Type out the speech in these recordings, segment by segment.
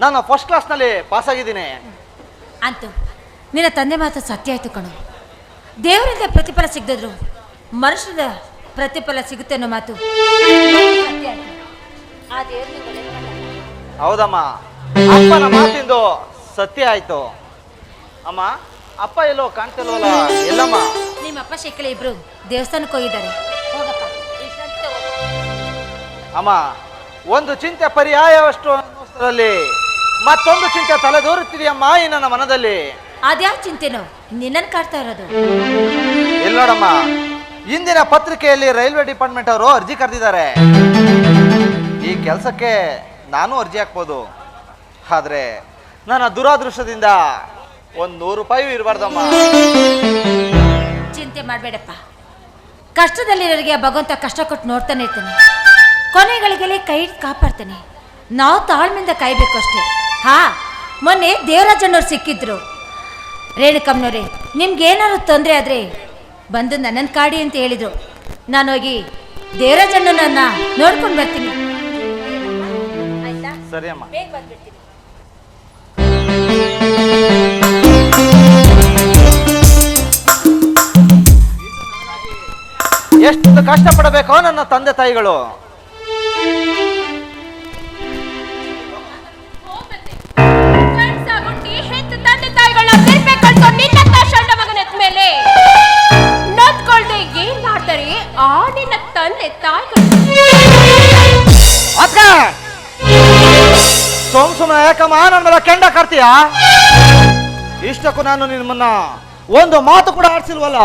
ನಾನು ಫಸ್ಟ್ ಕ್ಲಾಸ್ನಲ್ಲಿ ಪಾಸ್ ಆಗಿದ್ದೀನಿ. ಅಂತ ನಿನ್ನ ತಂದೆ ಮಾತು ಸತ್ಯ ಆಯ್ತು ಕಣು. ದೇವರಿಂದ ಪ್ರತಿಫಲ ಸಿಗದಿದ್ರು ಮನುಷ್ಯದ ಪ್ರತಿಫಲ ಸಿಗುತ್ತೆ ಅನ್ನೋ ಮಾತು ಸತ್ಯ ಆಯ್ತು. ಆ ದೇವ್ರು ನಿಂಗೆ ಹೌದಮ್ಮ. ಅಪ್ಪನ ಮಾತಿಂದು ಸತ್ಯ ಆಯ್ತು. ಅಮ್ಮ ಅಪ್ಪ ಎಲ್ಲೋ ಕಾಣ್ತಿಲ್ವಲ್ಲ? ಎಲ್ಲಮ್ಮ? ನಿಮ್ಮ ಅಪ್ಪ ಶೇಖಲೆ ಇಬ್ರು ದೇವಸ್ಥಾನಕ್ಕೆ ಹೋಗಿದ್ದಾರೆ. ಹೋಗಪ್ಪ. ವಿಶ್ರಾಂತಿ ತಗೋ. ಅಮ್ಮ ಒಂದು ಚಿಂತೆ ಪರ್ಯಾಯವಷ್ಟು ಅನ್ನೋಷ್ಟರಲ್ಲಿ ಮತ್ತೊಂದು ಚಿಂತೆ ತಲೆದೋರುತ್ತಿದೆಯಮ್ಮ ಈ ನನ್ನ ಮನದಲ್ಲಿ? ಅದ್ಯಾವ ಚಿಂತೆನೋ? ನಿನ್ನನ್ ಕಾಡ್ತಾ ಇರೋದು. ಇಲ್ಲ ನೋಡಮ್ಮ ಇಂದಿನ ಪತ್ರಿಕೆಯಲ್ಲಿ ರೈಲ್ವೆ ಡಿಪಾರ್ಟ್ಮೆಂಟ್ ಅವರು ಅರ್ಜಿ ಕರೆದಿದ್ದಾರೆ. ಈ ಕೆಲಸಕ್ಕೆ ನಾನು ಅರ್ಜಿ ಹಾಕ್ಬೋದು. ಆದರೆ ನನ್ನ ದುರಾದೃಷ್ಟದಿಂದ ಒಂದ್ ನೂರು ರೂಪಾಯಿ ಇರಬಾರ್ದಮ್ಮ. ಚಿಂತೆ ಮಾಡಬೇಡಪ್ಪ. ಕಷ್ಟದಲ್ಲಿರೋರಿಗೆ ನನಗೆ ಭಗವಂತ ಕಷ್ಟ ಕೊಟ್ಟು ನೋಡ್ತಾನೆ ಇರ್ತಾನೆ. ಕೊನೆಗಳಿಗೆಲ್ಲ ಕೈ ಹಿಡ್ದು ಕಾಪಾಡ್ತಾನೆ. ನಾವು ತಾಳ್ಮೆಯಿಂದ ಕಾಯ್ಬೇಕು ಅಷ್ಟೇ. ಹಾ ಮೊನ್ನೆ ದೇವರಾಜನವ್ರು ಸಿಕ್ಕಿದ್ರು. ರೇಣುಕಮ್ಮನವ್ರೆ ನಿಮ್ಗೆ ಏನಾದ್ರು ತೊಂದರೆ ಆದರೆ ಬಂದು ನನ್ನನ್ನು ಕಾಡಿ ಅಂತ ಹೇಳಿದರು. ನಾನು ಹೋಗಿ ದೇವರಾಜಣ್ಣನನ್ನ ನೋಡ್ಕೊಂಡು ಬರ್ತೀನಿ. ಆಯ್ತಾ ಸರಿ ಅಮ್ಮ. ಬೇಗ ಬಂದ್ಬಿಡ್ತೀನಿ. ಎಷ್ಟು ಕಷ್ಟಪಡಬೇಕೋ ನನ್ನ ತಂದೆ ತಾಯಿಗಳು. ಮಾಡ್ತಾರೆ ಆ ನಿನ್ನ ತಂದೆ ತಾಯಿಗಳು ಅಕ್ಕ ಸೋಮ್ ಸುಮ್ಮನೆ ಯಾಕಮ್ಮ ನನ್ನ ಮೇಲೆ ಕೆಂಡ ಕರ್ತೀಯ ಇಷ್ಟಕ್ಕೂ ನಾನು ನಿಮ್ಮನ್ನ ಒಂದು ಮಾತು ಕೂಡ ಆಡ್ಸಿಲ್ವಲ್ಲ?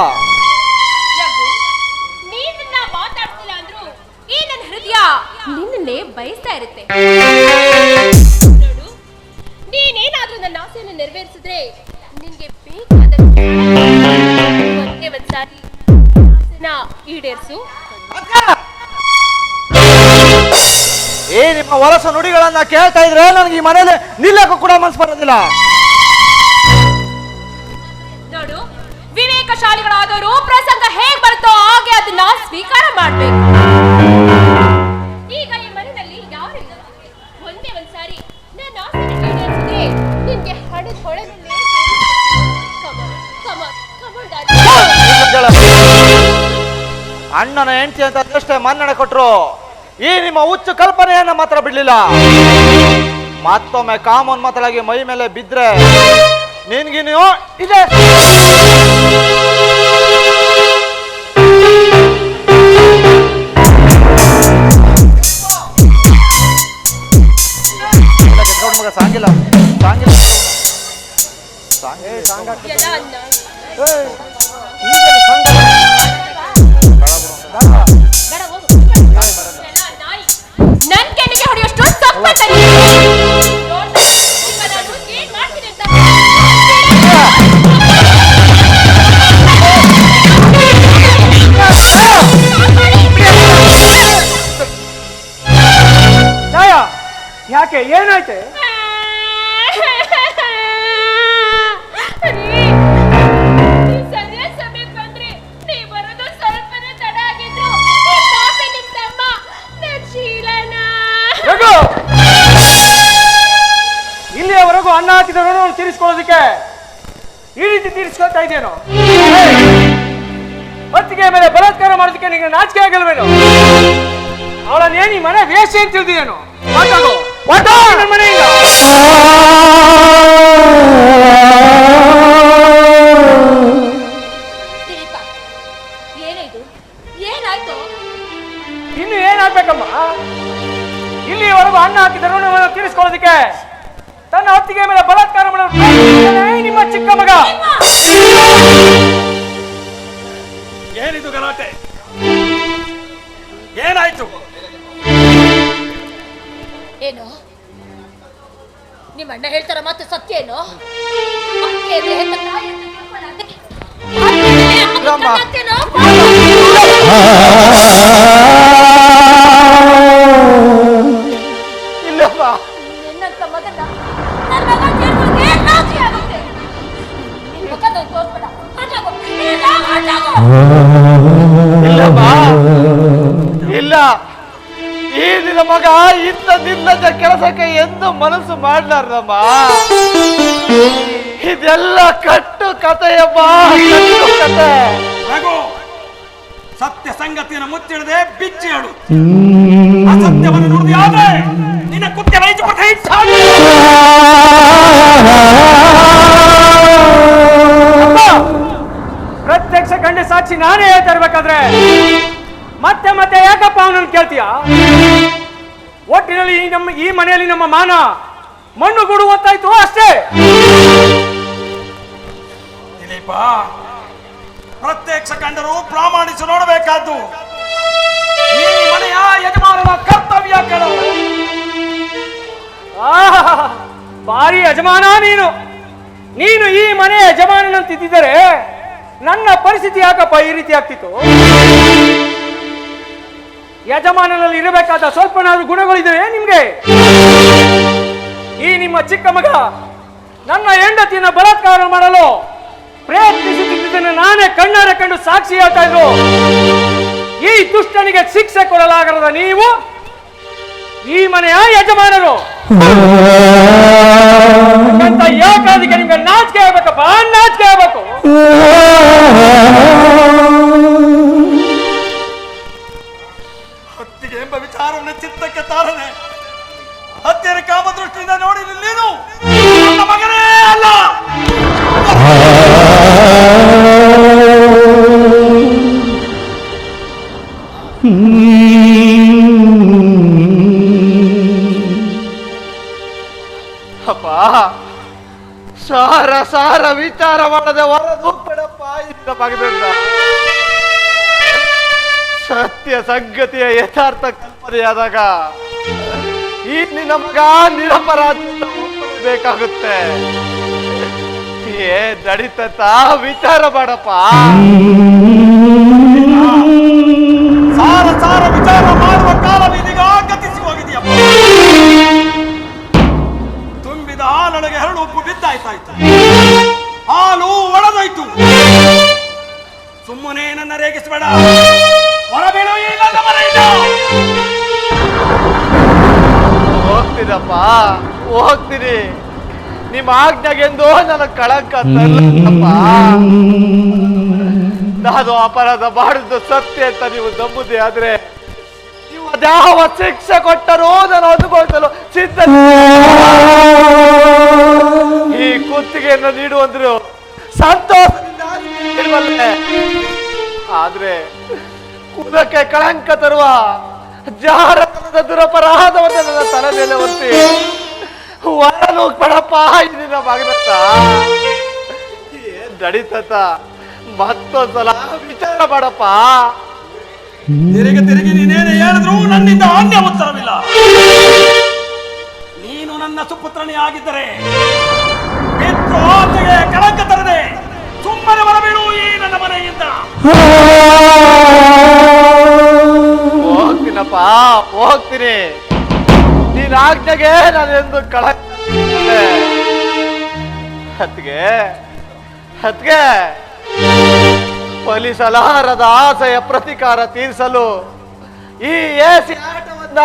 ನೀನನ್ನ ಮಾತಾಡ್ತಿಲ್ಲ ಅಂದ್ರು ಈ ನನ್ನ ಹೃದಯ ನಿನ್ನನ್ನೇ ಬಯಸ್ತಾ ಇರುತ್ತೆ. ನೋಡು ನೀನೇನಾದ್ರೂ ನನ್ನ ಆಸೆಯನ್ನು ನೆರವೇರಿಸಿದ್ರೆ ನಿನ್ಗೆ ಬೇಕಾದ ಒಂದೇ ಒಂದ್ಸಾರಿ ಆಸೆನ ಈಡೇರಿಸು ಏ ನಿಮ್ಮ ವರಸ ನುಡಿಗಳನ್ನ ಕೇಳ್ತಾ ಇದ್ರೆ ನನಗೆ ಈ ಮನೇಲಿ ನಿಲ್ಲಕ್ಕೂ ಕೂಡ ಮನ್ಸು ಬರೋದಿಲ್ಲ ನೋಡು ವಿವೇಕಶಾಲಿಗಳಾದವರು ಪ್ರಸಂಗ ಹೇಗ್ ಬರುತ್ತೋ ಹಾಗೆ ಅದನ್ನ ಸ್ವೀಕಾರ ಮಾಡ್ಬೇಕು ಈಗ ಈ ಮನೆಯಲ್ಲಿ ಯಾರಿಲ್ಲ ಒಂದೇ ಒಂದ್ಸಾರಿ ನನ್ನ ಆಸೆನ ಈಡೇರಿಸಿದ್ರೆ ನಿನ್ಗೆ ಹಣದ ಹೊಳೆ ಮೇಲೆ Come on, ಅಣ್ಣನ ಹೆಂಡತಿ ಅಂತ ಅದಷ್ಟೇ ಮನ್ನಣೆ ಕೊಟ್ಟರು ಈ ನಿಮ್ಮ ಹುಚ್ಚು ಕಲ್ಪನೆಯನ್ನ ಮಾತ್ರ ಬಿಡ್ಲಿಲ್ಲ. ಮತ್ತೊಮ್ಮೆ ಕಾಮನ್ ಮಾತಲಾಗಿ ಮೈ ಮೇಲೆ ಬಿದ್ರೆ ನಿನ್ಗೆ ನೀವು ಇದೆ ಸಾಂಗಿಲ್ಲ ಸಾಂಗಿಲ್ಲ ಸಾಂಗ್ ಸಾಂಗ್ ಶೀಲನ. ಏನಾಯ್ತೆ ಇಲ್ಲಿಯವರೆಗೂ ಅನ್ನ ಹಾಕಿದ ಋಣವನ್ನು ತೀರಿಸ್ಕೊಳ್ಳೋದಕ್ಕೆ ಈ ರೀತಿ ತೀರಿಸ್ಕೊಳ್ತಾ ಇದೇನು ಹೊತ್ತಿಗೆ ಮೇಲೆ ಬಲಾತ್ಕಾರ ಮಾಡೋದಕ್ಕೆ ನಿಮಗೆ ನಾಚಿಕೆ ಆಗಲ್ವೇನೋ? ಅವಳನ್ನೇ ನೀ ಮನೆ ವೇಷ ಅಂತ ತಿಳಿದೇನು ದಿಲೀಪ ಏನಿದು ಏನಾಯ್ತು? ಇನ್ನು ಏನಾಗ್ಬೇಕಮ್ಮ? ಇಲ್ಲಿವರೆಗೂ ಅಣ್ಣ ಹಾಕಿದ ಋಣವನ್ನು ತೀರಿಸ್ಕೊಳ್ಳೋದಕ್ಕೆ ತನ್ನ ಅತ್ತಿಗೆ ಮೇಲೆ ಬಲಾತ್ಕಾರ ಮಾಡೋದು ನಿಮ್ಮ ಚಿಕ್ಕ ಮಗ. ಏನಿದು ಗಲಾಟೆ? ಏನಾಯ್ತು? ಏನು? ನಿಮ್ಮ ಅಣ್ಣ ಹೇಳ್ತಾರ ಮಾತು ಸತ್ಯ ಏನು? ಅತ್ತೆ ನಿರ್ಲಜ್ಜ ಕೆಳ ಕೆಲಸಕ್ಕೆ ಎಂದು ಮನಸ್ಸು ಮಾಡ್ಲಾರ್ದಮ್ಮ. ಇದೆಲ್ಲ ಕಟ್ಟು ಕಥೆಯಮ್ಮ ಕಟ್ಟು ಕಥೆ ರಘು ಸತ್ಯ ಸಂಗತಿಯನ್ನು ಮುಚ್ಚಿಡದೆ ಬಿಚ್ಚಿ ಹೇಳು ಅಸತ್ಯವನ್ನು ನುಡಿದಿ ಆದ್ರೆ ನಿನ್ನ ಕುತ್ಯ ರೈತ ಪ್ರತ್ಯಕ್ಷ ಕಂಡ ಸಾಕ್ಷಿ ನಾನೇ ಹೇಳ್ತಾ ಇರ್ಬೇಕಾದ್ರೆ ಮತ್ತೆ ಮತ್ತೆ ಯಾಕಪ್ಪ ಅವನನ್ನು ಕೇಳ್ತೀಯ? ಒಟ್ಟಿನಲ್ಲಿ ಈ ನಮ್ಮ ಈ ಮನೆಯಲ್ಲಿ ನಮ್ಮ ಮಾನ ಮಣ್ಣು ಗುಡುವಂತಾಯ್ತು ಅಷ್ಟೇ. ದಿಲೀಪ ಪ್ರತ್ಯಕ್ಷ ಕಂಡರು ಪ್ರಾಮಾಣಿಸಿ ನೋಡಬೇಕಾದ್ದು. ಈ ಮನೆಯ ಯಜಮಾನನ ಕರ್ತವ್ಯ ಆಹಾ, ಭಾರಿ ಯಜಮಾನ ನೀನು. ನೀನು ಈ ಮನೆ ಯಜಮಾನನಂತಿದ್ದರೆ ನನ್ನ ಪರಿಸ್ಥಿತಿ ಯಾಕಪ್ಪ ಈ ರೀತಿ ಆಗ್ತಿತ್ತು? ಯಜಮಾನನಲ್ಲಿ ಇರಬೇಕಾದ ಸ್ವಲ್ಪನಾದ್ರೂ ಗುಣಗಳಿದೆಯೇ ನಿಮ್ಗೆ? ಈ ನಿಮ್ಮ ಚಿಕ್ಕ ಮಗ ನನ್ನ ಹೆಂಡತಿಯನ್ನು ಬಲಾತ್ಕಾರ ಮಾಡಲು ಪ್ರಯತ್ನಿಸುತ್ತಿದ್ದನ್ನು ನಾನೇ ಕಣ್ಣಾರೆ ಕಂಡು ಸಾಕ್ಷಿ ಹೇಳ್ತಾ ಇದ್ರು. ಈ ದುಷ್ಟನಿಗೆ ಶಿಕ್ಷೆ ಕೊಡಲಾಗದ ನೀವು ಈ ಮನೆಯ ಯಜಮಾನರು. ಯಾಕಾದಿಗೆ ನಿಮ್ಗೆ ನಾಚಿಕೆ ಆಗ್ಬೇಕಪ್ಪ? ನಾಚಿಕೆ ಕಾಮದೃಷ್ಟಿಯಿಂದ ನೋಡಿ ನೀನು? ನನ್ನ ಮಗನೇ ಅಲ್ಲ. ಅಪ್ಪ, ಸಾರ ಸಾರ ವಿಚಾರ ಮಾಡದೆ ಹೊರದು ಬಿಡಪ್ಪ ಇಂದ ಮಗದಿಂದ ಸತ್ಯ ಸಂಗತಿಯ ಯಥಾರ್ಥ ಕಲ್ಪನೆಯಾದಾಗ ಈ ನಿನ್ನ ಮಗ ಬೇಕಾಗುತ್ತೆ. ಏ ದಡಿತ ವಿಚಾರ ಮಾಡಪ್ಪ. ಸಾರ ಸಾರ ವಿಚಾರ ಮಾಡುವ ಕಾಲವೀದೀಗ ಗತಿಸಿ ಹೋಗಿದೆಯಪ್ಪ. ತುಂಬಿದ ಹಾಲೊಳಗೆ ಹರಳು ಉಪ್ಪು ಬಿದ್ದಾಯ್ತಾಯ್ತು. ಹಾಲು ಒಳದೋಯ್ತು ಸುಮ್ಮನೆ ನನ್ನ ರೇಗಿಸಬೇಡ. ಹೊರಬೀಳು ಈ ನನ್ನ ಹೋಗ್ತೀರಿ ನಿಮ್ಮ ಆಜ್ಞೆಗೆಂದು ನನ್ನ ಕಳಕ ನಾನು ಅಪರಾಧ ಮಾಡಿದ್ದು ಸತ್ಯ ಅಂತ ನೀವು ನಂಬುದೇ ಆದ್ರೆ ನೀವು ಅದ್ಯಾವ ಶಿಕ್ಷೆ ಕೊಟ್ಟರೂ ನಾನು ಅನುಭವಿಸಲು ಸಿದ್ಧ ಈ ಕುತ್ತಿಗೆಯನ್ನು ನೀಡುವಂದ್ರು ಸಂತೋಷದಿಂದ. ಆದ್ರೆ ಕುಲಕ್ಕೆ ಕಳಂಕ ತರುವ ಜಾರಕದ ದುರಪರಾಧವನ್ನು ನನ್ನ ತಲೆ ಮೇಲೆ ಒತ್ತಿ. ಹೊರಲು ಕಡಪ್ಪ ಇದನ್ನ ಮಗನತ್ತ. ನಡೀತತ ಮತ್ತೊಂದ್ಸಲ ವಿಚಾರ ಮಾಡಪ್ಪ. ತಿರುಗಿ ತಿರುಗಿ ನೀನೇನು ಹೇಳಿದ್ರು ನನ್ನಿಂದ ಅನ್ಯ ಉತ್ತರವಿಲ್ಲ. ನೀನು ನನ್ನ ಸುಪುತ್ರನೇ ಆಗಿದ್ದರೆ ಪಿತೃ ಕಳಂಕ ತರದೆ ಸುಮ್ಮನೆ ಬರಬೇಡು ಈ ನನ್ನ ಮನೆಯಿಂದ. ಹೋಗ್ತೀನಪ್ಪ ಹೋಗ್ತೀನಿ. ನೀನ್ ಆಜ್ಞೆಗೆ ನಾನು ಎಂದು ಕಳ ಹತ್ಗೆ. ಹತ್ಗೆ. ಫಲಿಸಲಾರದ ಆಸೆಯ ಪ್ರತಿಕಾರ ತೀರಿಸಲು ಈ ಏಸಿ ಆಟವನ್ನ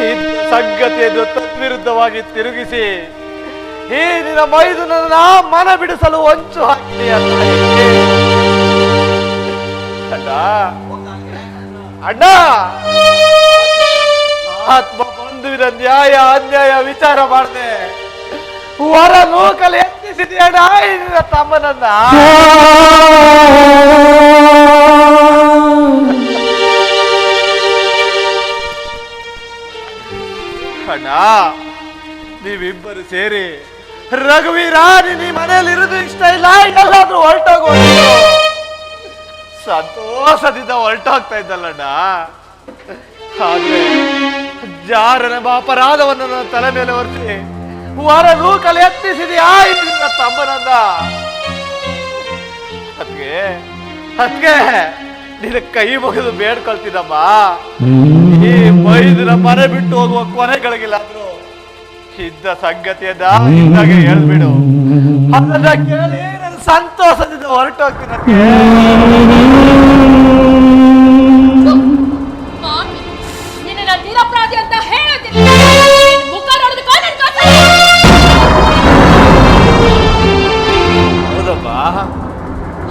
ಈ ಸಂಗತಿಯನ್ನು ತದ್ವಿರುದ್ಧವಾಗಿ ತಿರುಗಿಸಿ ಈ ನಿನ್ನ ಮೈದುನನ್ನ ಮನ ಬಿಡಿಸಲು ಹೊಂಚು ಹಾಕಿದೆಯ ತಾಯಿ. ಅಣ್ಣ! ಆತ್ಮ ಬಂಧುವಿನ ನ್ಯಾಯ, ಅನ್ಯಾಯ ವಿಚಾರ ಮಾಡಿದೆ. ಹೊರ ಲೋಕಲ್ ನಿನ್ನ ತಮ್ಮನನ್ನ. ಅಣ್ಣ, ನೀವಿಬ್ಬರು ಸೇರಿ ರಘುವೀರ ನೀ ಮನೆಯಲ್ಲಿ ಇರೋದು ಇಷ್ಟ ಇಲ್ಲ ಎಲ್ಲಾದ್ರೂ ಹೊರಟೋಗೋದು ಸಂತೋಷದಿಂದ ಹೊರಟೋಗ್ತಾ ಇದ್ದಲ್ಲಣ್ಣ ಆದ್ರೆ ಜಾರನೆಂಬ ಅಪರಾಧವನ್ನು ನನ್ನ ತಲೆ ಮೇಲೆ ಹೊರಿಸಿ ಹೊರ ಕಲೆ ಎತ್ತಿಸಿದೆಯಾ ನಿನ್ನ ತಮ್ಮನಂದ ಅದ್ಗೆ ಅದ್ಗೆ ನಿನ್ನ ಕೈ ಮುಗಿದು ಬೇಡ್ಕೊಳ್ತಿದ್ದಮ್ಮ ಈ ಮೈದಿನ ಮನೆ ಬಿಟ್ಟು ಹೋಗುವ ಕೊನೆಗಳಿಗಿಲ್ಲಾದ್ರು ಇದ್ದ ಸಂಗತಿಯನ್ನ ಇದ್ದಾಗೆ ಹೇಳ್ಬಿಡು. ಅದನ್ನ ಕೇಳಿ ಸಂತೋಷದಿಂದ ಹೊರಟೋಗ್ತೀನಿ ನಿನ್ನ ನಿರಪರಾಧಿ ಅಂತ ಹೇಳುತ್ತೀನಿ ಮುಖ ನೋಡಿದ ಹೌದಪ್ಪ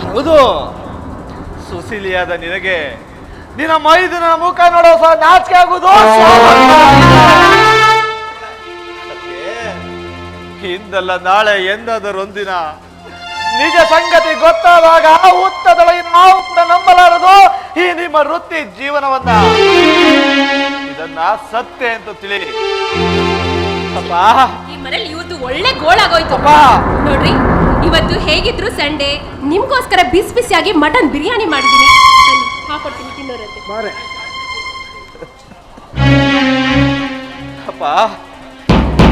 ಹೌದು. ಸುಶೀಲಿಯಾದ ನಿನಗೆ ನಿನ್ನ ಮೈದನ ಮುಖ ನೋಡೋ ಸಹ ನಾಚಿಕೆ ಆಗುವುದು ಹಿಂದಲ್ಲ ನಾಳೆ ಎಂದಾದರೊಂದಿನ ನಿಜ ಸಂಗತಿ ಗೊತ್ತಾದಾಗ ಉತ್ತದೊಳಗೆ ನಾವು ಕೂಡ ನಂಬಲಾರದು? ಈ ನಿಮ್ಮ ವೃತ್ತಿ ಜೀವನವನ್ನ. ಇದನ್ನ ಸತ್ಯ ಅಂತ ತಿಳಿ. ಈ ಮನೇಲಿ ಇವತ್ತು ಒಳ್ಳೆ ಗೋಳಾಗೋಯ್ತು ನೋಡ್ರಿ ಇವತ್ತು ಹೇಗಿದ್ರು ಸಂಡೇ ನಿಮ್ಗೋಸ್ಕರ ಬಿಸಿ ಬಿಸಿಯಾಗಿ ಮಟನ್ ಬಿರಿಯಾನಿ ಮಾಡಿದೀನಿ. ಹಾಕೊಡ್ತೀನಿ ತಿನ್ನೋರಂತೆ. ಅಪ್ಪ.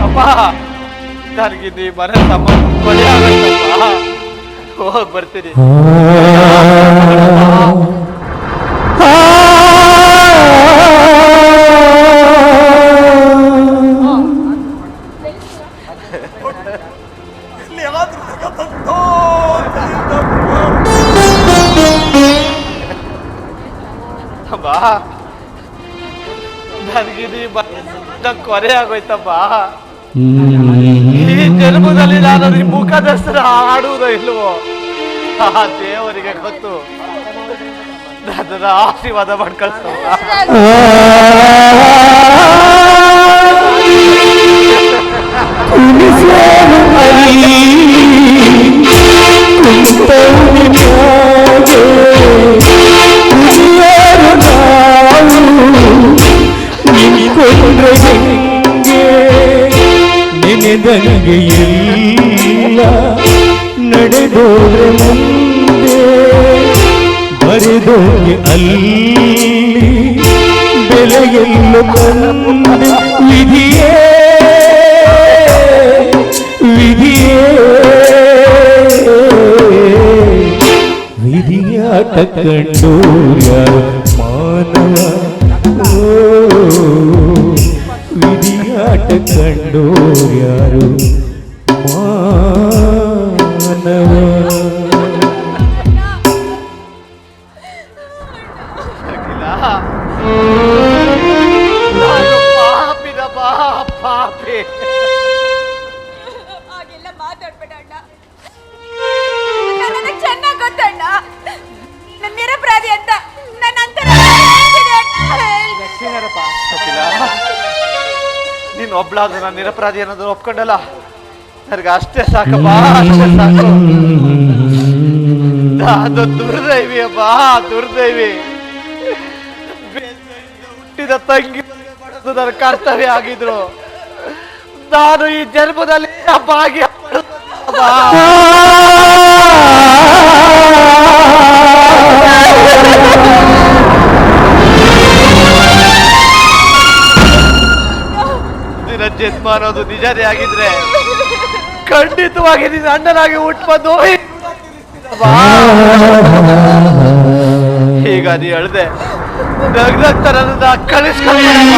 ಅಪ್ಪ. ನನಗೆ ನೀ ಮನೆ ಸಂಬಂಧ ಕೊಲೆ ಆಗತ್ತಪ್ಪ ಹೋಗ್ ಬರ್ತೀನಿ ಇಲ್ಲಿ ಆದ್ರೂ ಜಗತ್ತಂತೋ ಅಮ್ಮ ನನಗೆ ನೀ ಮನೆ ಕೊರೆ ಆಗೋಯ್ತಪ್ಪ. ಜನ್ಮದಲ್ಲಿ ನಾನು ನಿಮ್ ಮುಖದರ್ಶನ ಆಡುವುದೋ ಇಲ್ವೋ ಆ ದೇವರಿಗೆ ಗೊತ್ತು ನನ್ನ ಆಶೀರ್ವಾದ ಮಾಡ್ಕಳ್ಸಮ್ಮ ನೆನೆದಂಗೆ ಇಲ್ಲ ನಡೆದೋದ್ರೆ ಮುಂದೆ ಬರೆದೋಗೆ ಅಲ್ಲಿ ಬೆಲೆಯೆಲ್ಲ ಬಂದೆ ವಿಧಿಯೇ ವಿಧಿಯೇ ವಿಧಿಯಾಟ ಕಂಡು ಯಾರು ಮಾನವ ಕಂಡು ಅನ್ನೋದು ಒಪ್ಕೊಂಡಲ್ಲ? ನನಗೆ ಅಷ್ಟೇ ಸಾಕಪ್ಪ ಅಷ್ಟೇ ಸಾಕು. ಅದು ದುರ್ದೈವಿ ಅಪ್ಪ ದುರ್ದೈವಿ. ಹುಟ್ಟಿದ ತಂಗಿ ನನ್ನ ಕರ್ತವ್ಯ ಆಗಿದ್ರು. ನಾನು ಈ ಜನ್ಮದಲ್ಲಿ ಭಾಗ್ಯ ಜನ್ಮ ಅನ್ನೋದು ನಿಜನೇ ಆಗಿದ್ರೆ ಖಂಡಿತವಾಗಿ ನಿನ್ನ ಅಣ್ಣನಾಗಿ ಹುಟ್ಟು ಬಂದು ಈಗ ನೀ ಹೇಳ್ದೆ ನಗ್ನಗ್ತ ನನ್ನನ್ನ ಕಳಿಸ್ಕೊಂಡ್ಬಿಡಮ್ಮ,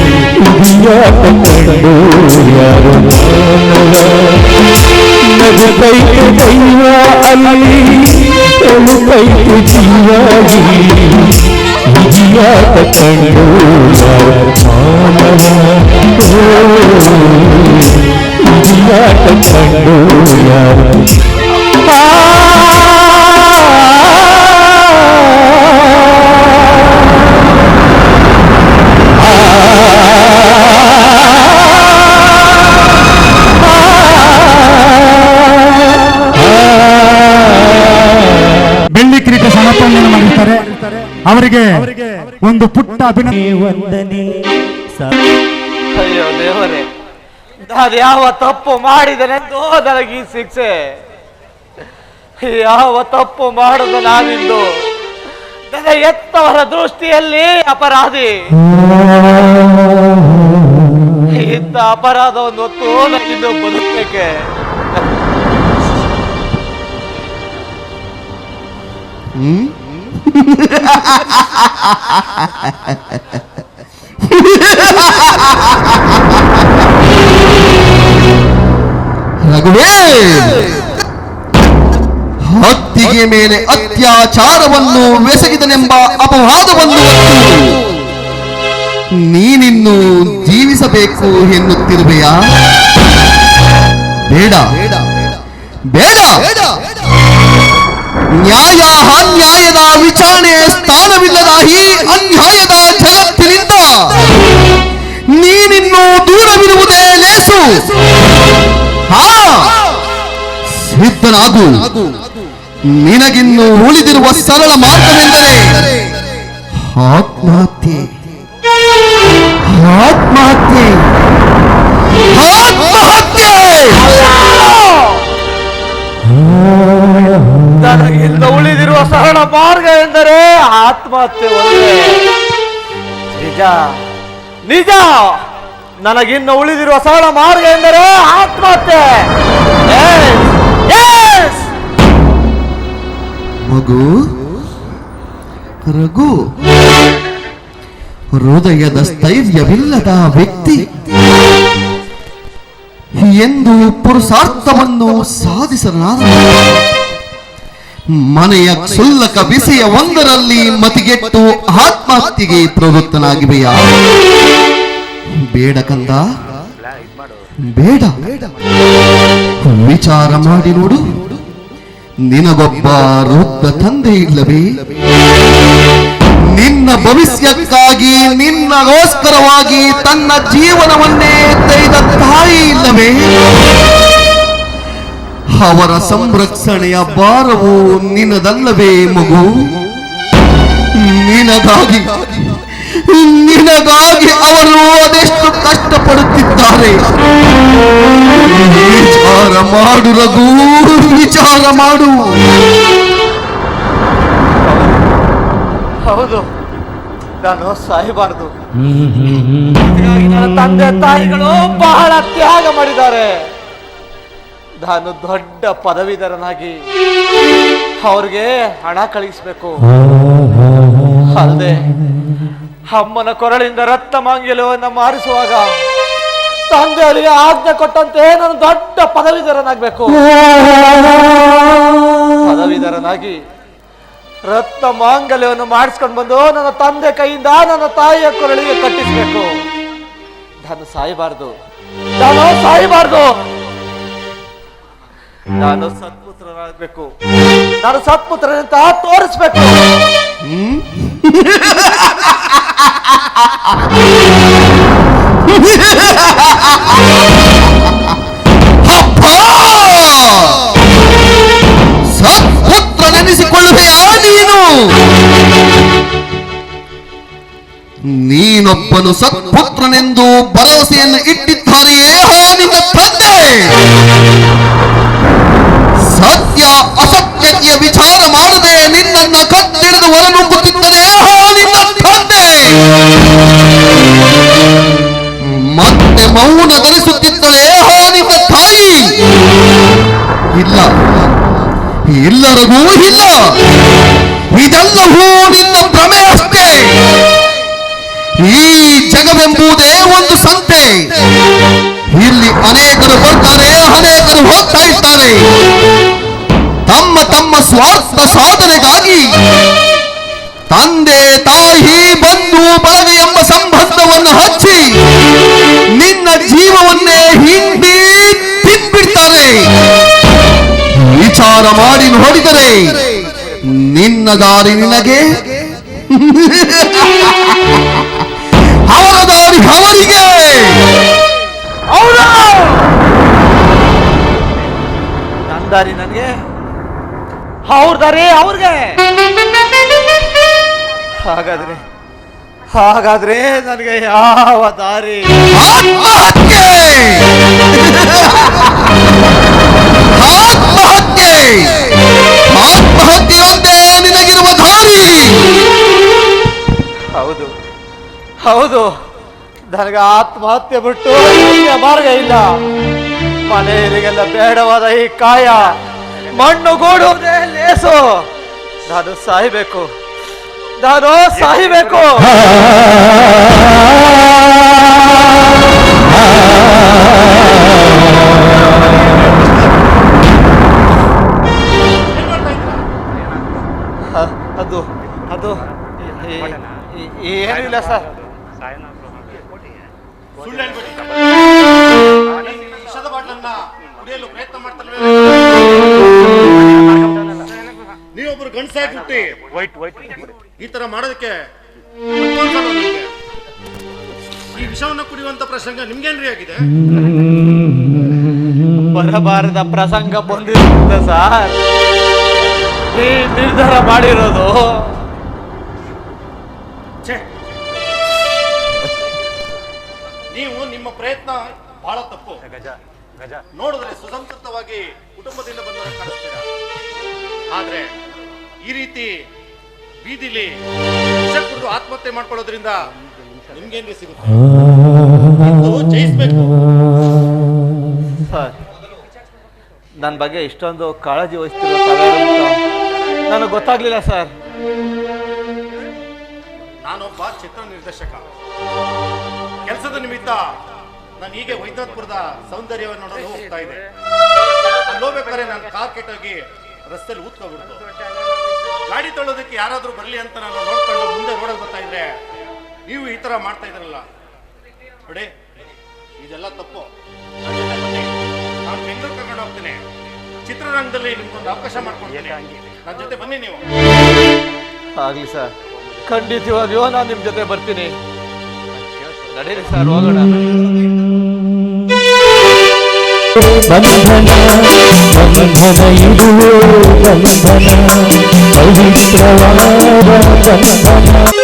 జ్ఞాపకండు నదిపైకి దైవా అల్లి తొలుపైకి జీవాగి విజయాపకండు మానవ విజయాపకండు ಪುಟ್ಟ ಅಭಿನಂದನೆ ವಂದನೆ ಅಯ್ಯೋ ದೇವರೇ ಯಾವ ತಪ್ಪು ಮಾಡಿದನೆಂದು ನನಗೆ ಈ ಶಿಕ್ಷೆ. ಯಾವ ತಪ್ಪು ಮಾಡುದು ನಾನಿಂದು? ನನ್ನ ಎತ್ತವರ ದೃಷ್ಟಿಯಲ್ಲಿ ಅಪರಾಧಿ. ಇಂಥ ಅಪರಾಧವನ್ನು ಹೊತ್ತು ನನಗಿಂದು ಬದುಕಬೇಕೆ ರಘುವೇ ಹತ್ತಿಗೆ ಮೇಲೆ ಅತ್ಯಾಚಾರವನ್ನು ಬೆಸಗಿದನೆಂಬ ಅಪವಾದವನ್ನು ನೀನಿನ್ನು ಜೀವಿಸಬೇಕು ಬೇಡ. ಬೇಡ. ಬೇಡ. ನ್ಯಾಯ, ಅನ್ಯಾಯದ ವಿಚಾರಣೆ ಸ್ಥಾನವಿಲ್ಲದ ಈ ಅನ್ಯಾಯದ ಜಗತ್ತಿನಿಂದ ನೀನಿನ್ನು ದೂರವಿರುವುದೇ ಲೇಸು ಹಾ ಸಿದ್ಧನಾಗು. ನಿನಗಿನ್ನು ಉಳಿದಿರುವ ಸರಳ ಮಾರ್ಗವೆಂದರೆ ಆತ್ಮಹತ್ಯೆ. ಆತ್ಮಹತ್ಯೆ. ಆತ್ಮಹತ್ಯೆ. ನನಗಿಂದ ಉಳಿದಿರುವ ಸರಳ ಮಾರ್ಗ ಎಂದರೆ ಆತ್ಮಹತ್ಯೆ ನಿಜ. ನಿಜ. ನನಗಿನ್ನ ಉಳಿದಿರುವ ಸರಳ ಮಾರ್ಗ ಎಂದರೆ ಆತ್ಮಹತ್ಯೆ! ಮಗು, ರಘು, ಹೃದಯದ ಸ್ಥೈರ್ಯವಿಲ್ಲದ ವ್ಯಕ್ತಿ ಎಂದು ಪುರುಷಾರ್ಥವನ್ನು ಸಾಧಿಸಲಾರ ಮನೆಯ ಕ್ಷುಲ್ಲಕ ಬಿಸಿಯ ಒಂದರಲ್ಲಿ ಮತಿಗೆಟ್ಟು ಆತ್ಮಹತ್ಯೆಗೆ ಪ್ರವೃತ್ತನಾಗಿವೆಯಾ? ಬೇಡ ಕಂದ. ಬೇಡ. ವಿಚಾರ ಮಾಡಿ ನೋಡು. ನಿನಗೊಬ್ಬ ವೃದ್ಧ ತಂದೆ ಇಲ್ಲವೇ? ನಿನ್ನ ಭವಿಷ್ಯಕ್ಕಾಗಿ, ನಿನ್ನಗೋಸ್ಕರವಾಗಿ ತನ್ನ ಜೀವನವನ್ನೇ ತೆಗೆದ ತಾಯಿ ಇಲ್ಲವೇ? ಅವರ ಸಂರಕ್ಷಣೆಯ ಭಾರವು ನಿನ್ನದಲ್ಲವೇ ಮಗು? ನಿನಗಾಗಿ ನಿನಗಾಗಿ ಅವರು ಅದೆಷ್ಟು ಕಷ್ಟಪಡುತ್ತಿದ್ದಾರೆ? ವಿಚಾರ ಮಾಡು ರಘು ವಿಚಾರ ಮಾಡು. ಹೌದು ನಾನು ಸಾಯಬಾರದು. ತಂದೆ ತಾಯಿಗಳು ಬಹಳ ತ್ಯಾಗ ಮಾಡಿದ್ದಾರೆ. ನಾನು ದೊಡ್ಡ ಪದವೀಧರನಾಗಿ ಅವ್ರಿಗೆ ಹಣ ಕಳಿಸ್ಬೇಕು. ಅಲ್ಲದೆ ಅಮ್ಮನ ಕೊರಳಿಂದ ರಕ್ತ ಮಾಂಗಲ್ಯವನ್ನು ಮಾರಿಸುವಾಗ ತಂದೆ ಅವರಿಗೆ ಆಜ್ಞೆ ಕೊಟ್ಟಂತೆ ನಾನು ದೊಡ್ಡ ಪದವೀಧರನಾಗಬೇಕು. ಪದವೀಧರನಾಗಿ ರಕ್ತ ಮಾಂಗಲ್ಯವನ್ನು ಮಾಡಿಸ್ಕೊಂಡು ಬಂದು ನನ್ನ ತಂದೆ ಕೈಯಿಂದ ನನ್ನ ತಾಯಿಯ ಕೊರಳಿಗೆ ಕಟ್ಟಿಸ್ಬೇಕು. ನಾನು ಸಾಯಬಾರ್ದು. ನಾನು ಸಾಯಬಾರ್ದು. ನಾನು ಸತ್ಪುತ್ರನಾಗಬೇಕು. ನಾನು ಸತ್ಪುತ್ರನಂತ ತೋರಿಸ್ಬೇಕು. ಸತ್ಪುತ್ರ ನೆನೆಸಿಕೊಳ್ಳುವೆಯಾ ನೀನು? ನೀನೊಬ್ಬನು ಸತ್ಪುತ್ರನೆಂದು ಭರವಸೆಯನ್ನು ಇಟ್ಟಿದ್ದಾರೆಯೇ ಹೋ ನಿನ್ನ ತಂದೆ? ಅಸತ್ಯತೆಯ ವಿಚಾರ ಮಾಡದೆ ನಿನ್ನನ್ನ ಕತ್ತಿಡಿದು ಹೊರನುಂಬುತ್ತಿದ್ದನೇ ನಿನ್ನ ತಂದೆ ಮತ್ತೆ ಮೌನ ಧರಿಸುತ್ತಿದ್ದಳೆ ಹೋ ನಿನ್ನ ತಾಯಿ. ಇಲ್ಲ ಎಲ್ಲರಿಗೂ ಇಲ್ಲ. ಇದೆಲ್ಲವೂ ನಿನ್ನ ಭ್ರಮೆ ಈ ಜಗವೆಂಬುದೇ ಒಂದು ಸಂತೆ. ಇಲ್ಲಿ ಅನೇಕರು ಬರ್ತಾರೆ, ಅನೇಕರು ಹೋಗ್ತಾ ಇರ್ತಾರೆ. ತಮ್ಮ ಸ್ವಾರ್ಥ ಸಾಧನೆಗಾಗಿ ತಂದೆ ತಾಯಿ ಬಂಧು ಬಳಗ ಎಂಬ ಸಂಬಂಧವನ್ನು ಹಚ್ಚಿ ನಿನ್ನ ಜೀವವನ್ನೇ ಹಿಂಡಿ ತಿಂದ್ಬಿಡ್ತಾರೆ. ವಿಚಾರ ಮಾಡಿ ನೋಡಿದರೆ ನಿನ್ನ ದಾರಿ ನಿನಗೆ. ಅವರ ದಾರಿ ಅವರಿಗೆ. ನನ್ನ ದಾರಿ ನನಗೆ. ಅವ್ರ ದಾರಿ ಅವ್ರಿಗೆ? ಹಾಗಾದ್ರೆ ಹಾಗಾದ್ರೆ ನನಗೆ ಯಾವ ದಾರಿ? ಆತ್ಮಹತ್ಯೆ! ಆತ್ಮಹತ್ಯೆ! ಒಂದೇ ನಿನಗಿರುವ ದಾರಿ! ಹೌದು ಹೌದು. ನನಗೆ ಆತ್ಮಹತ್ಯೆ ಬಿಟ್ಟು ಮಾರ್ಗ ಇಲ್ಲ. ಮನೆಯವರಿಗೆಲ್ಲ ಬೇಡವಾದ ಈ ಕಾಯ ಮಣ್ಣು ಗೋಡು ಲೇಸು. ನಾನು ಸಾಯ್ಬೇಕು ನಾನು ಸಾಯ್ಬೇಕು ಅದು ಅದು ಏನಿಲ್ಲ ಸರ್. ಈ- ಏನೂ ಇಲ್ಲ ಸರ್ ಸುಳ್ಳು ಗಂಡಸಾಗಿ ವೈಟ್ ಈ ತರ ಮಾಡೋದಕ್ಕೆ? ಈ ವಿಷವನ್ನ ಕುಡಿಯುವಂತ ಪ್ರಸಂಗ ನಿಮ್ಗೇನ್ರಿ ಆಗಿದೆ? ಬರಬಾರದ ಪ್ರಸಂಗ ಬಂದಿರುತ್ತೆ ಸರ್. ಈ ನಿರ್ಧಾರ ಮಾಡಿರೋದು. ಛೇ. ನೀವು ನಿಮ್ಮ ಪ್ರಯತ್ನ ಬಹಳ ತಪ್ಪು. ನೋಡಿದ್ರೆ ಸುಸಂಸ್ಕೃತವಾಗಿ ಕುಟುಂಬದಿಂದ ಬಂದವರ ಕಾಣಿಸ್ತೀರ? ಆದ್ರೆ ಈ ರೀತಿ ಬೀದಿಲಿ ವಿಷ ಕುಡಿದು ಆತ್ಮಹತ್ಯೆ ಮಾಡ್ಕೊಳ್ಳೋದ್ರಿಂದ ನಿಮ್ಗೇನ್ರಿ ಸಿಗುತ್ತೆ? ಜಯಿಸ್ಬೇಕು. ಸರ್ ನನ್ನ ಬಗ್ಗೆ ಇಷ್ಟೊಂದು ಕಾಳಜಿ ವಹಿಸ್ತಿರೋ ನನಗೆ ಗೊತ್ತಾಗ್ಲಿಲ್ಲ ಸರ್. ನಾನೊಬ್ಬ ಚಿತ್ರ ನಿರ್ದೇಶಕ. ಕೆಲಸದ ನಿಮಿತ್ತ ನಾನು ಹೀಗೆ ವೈದ್ಯಪುರದ ಸೌಂದರ್ಯವನ್ನು ನೋಡಲು ಹೋಗ್ತಾ ಇದ್ದೆ. ಅಲ್ಲಿ ಹೋಗ್ಬೇಕಾದ್ರೆ ನಾನು ಕಾರ್ ಕೆಟ್ಟೋಗಿ ರಸ್ತೆಯಲ್ಲಿ ಊದ್ಕೊಬಿಡ್ತು ಗಾಡಿ ತೊಳೋದಕ್ಕೆ ಯಾರಾದ್ರೂ ಬರಲಿ ಅಂತ ನಾನು ನೋಡ್ಕೊಂಡು ಮುಂದೆ ರೋಡಲ್ಲಿ ಬರ್ತಾ ಇದ್ರೆ ನೀವು ಈ ತರ ಮಾಡ್ತಾ ಇದ್ರಲ್ಲ. ನೋಡಿ ಇದೆಲ್ಲ ತಪ್ಪು. ನನ್ ಜೊತೆ ಬನ್ನಿ. ನಾನು ಬೆಂಗಳೂರು ಕರ್ಕೊಂಡು ಹೋಗ್ತೀನಿ. ಚಿತ್ರರಂಗದಲ್ಲಿ ನಿಮ್ಗೊಂದು ಅವಕಾಶ ಮಾಡ್ಕೊಡ್ತೀನಿ. ನನ್ನ ಜೊತೆ ಬನ್ನಿ ನೀವು. ಆಗ್ಲಿ ಸರ್. ಖಂಡಿತವಾಗಿಯೂ ನಾನು ನಿಮ್ಮ ಜೊತೆ ಬರ್ತೀನಿ. ನಡೀರಿ ಸರ್ ಹೋಗೋಣ. ಬಂಧನ ಬಂಧನ ಇದು ಬಂಧನ ಪವಿತ್ರವಾದ ಬಂಧನ